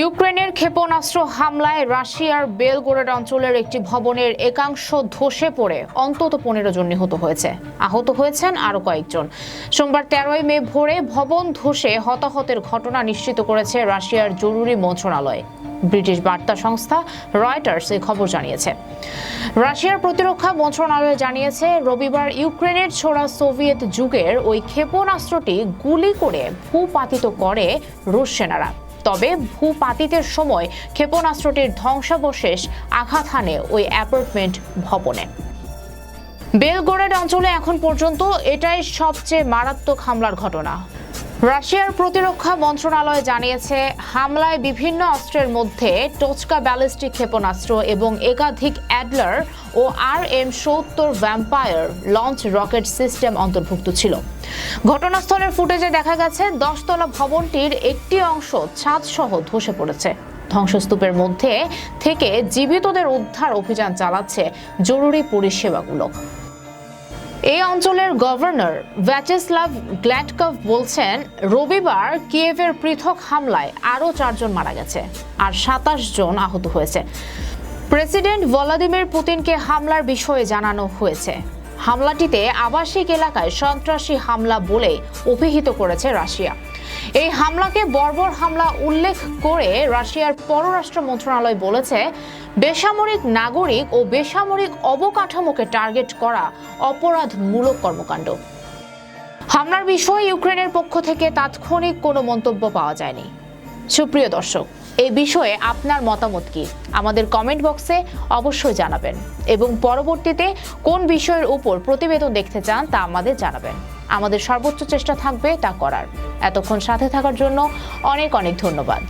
ইউক্রেনের ক্ষেপণাস্ত্র হামলায় রাশিয়ার বেলগোরেড অঞ্চলের একটি ভবনের একাংশ ধসে পড়ে। অন্তত পনেরো জন নিহত হয়েছে। আহত হয়েছেন আরও কয়েকজন। সোমবার তেরোই মে ভোরে ভবন ধসে হতাহতের ঘটনা নিশ্চিত করেছে রাশিয়ার জরুরি মন্ত্রণালয়। ব্রিটিশ বার্তা সংস্থা রয়টার্স এই খবর জানিয়েছে। রাশিয়ার প্রতিরক্ষা মন্ত্রণালয় জানিয়েছে, রবিবার ইউক্রেনের ছোড়া সোভিয়েত যুগের ওই ক্ষেপণাস্ত্রটি গুলি করে ভূপাতিত করে রুশ সেনারা। তবে ভূপাতিতের সময় ক্ষেপণাস্ত্রটির ধ্বংসাবশেষ আঘাত হানে ওই অ্যাপার্টমেন্ট ভবনে। বেলগোরেড অঞ্চলে এখন পর্যন্ত এটাই সবচেয়ে মারাত্মক হামলার ঘটনা। রাশিয়ার প্রতিরক্ষা মন্ত্রণালয় জানিয়েছে, হামলায় বিভিন্ন অস্ত্রের মধ্যে টোচকা ব্যালিস্টিক ক্ষেপণাস্ত্র এবং একাধিক অ্যাডলার ও আর এম সত্তর ভ্যাম্পায়ার লঞ্চ রকেট সিস্টেম অন্তর্ভুক্ত ছিল। ঘটনাস্থলের ফুটেজে দেখা গেছে, দশতলা ভবনটির একটি অংশ ছাদ সহ ধসে পড়েছে। ধ্বংসস্তূপের মধ্যে থেকে জীবিতদের উদ্ধার অভিযান চালাচ্ছে জরুরি পরিষেবাগুলো। এই অঞ্চলের গভর্নর ভ্যাচেস্লাভ গ্ল্যাডকভ বলছেন, রবিবার কিয়েভের পৃথক হামলায় আরও চারজন মারা গেছে আর সাতাশ জন আহত হয়েছে। প্রেসিডেন্ট ভলাদিমির পুতিনকে হামলার বিষয়ে জানানো হয়েছে। হামলাটিতে আবাসিক এলাকায় সন্ত্রাসী হামলা বলে অভিহিত করেছে রাশিয়া। এই হামলাকে বর্বর হামলা উল্লেখ করে রাশিয়ার পররাষ্ট্র মন্ত্রণালয় বলেছে, বেসামরিক নাগরিক ও বেসামরিক অবকাঠামোকে টার্গেট করা অপরাধমূলক কর্মকাণ্ড। হামলার বিষয়ে ইউক্রেনের পক্ষ থেকে তাৎক্ষণিক কোনো মন্তব্য পাওয়া যায়নি। সুপ্রিয় দর্শক এই বিষয়ে আপনার মতামত কি? আমাদের কমেন্ট বক্সে অবশ্যই জানাবেন। এবং পরবর্তীতে কোন বিষয়ের উপর প্রতিবেদন দেখতে চান তা আমাদের জানাবেন। আমাদের সর্বোচ্চ চেষ্টা থাকবে তা করার। এতক্ষণ সাথে থাকার জন্য অনেক অনেক ধন্যবাদ।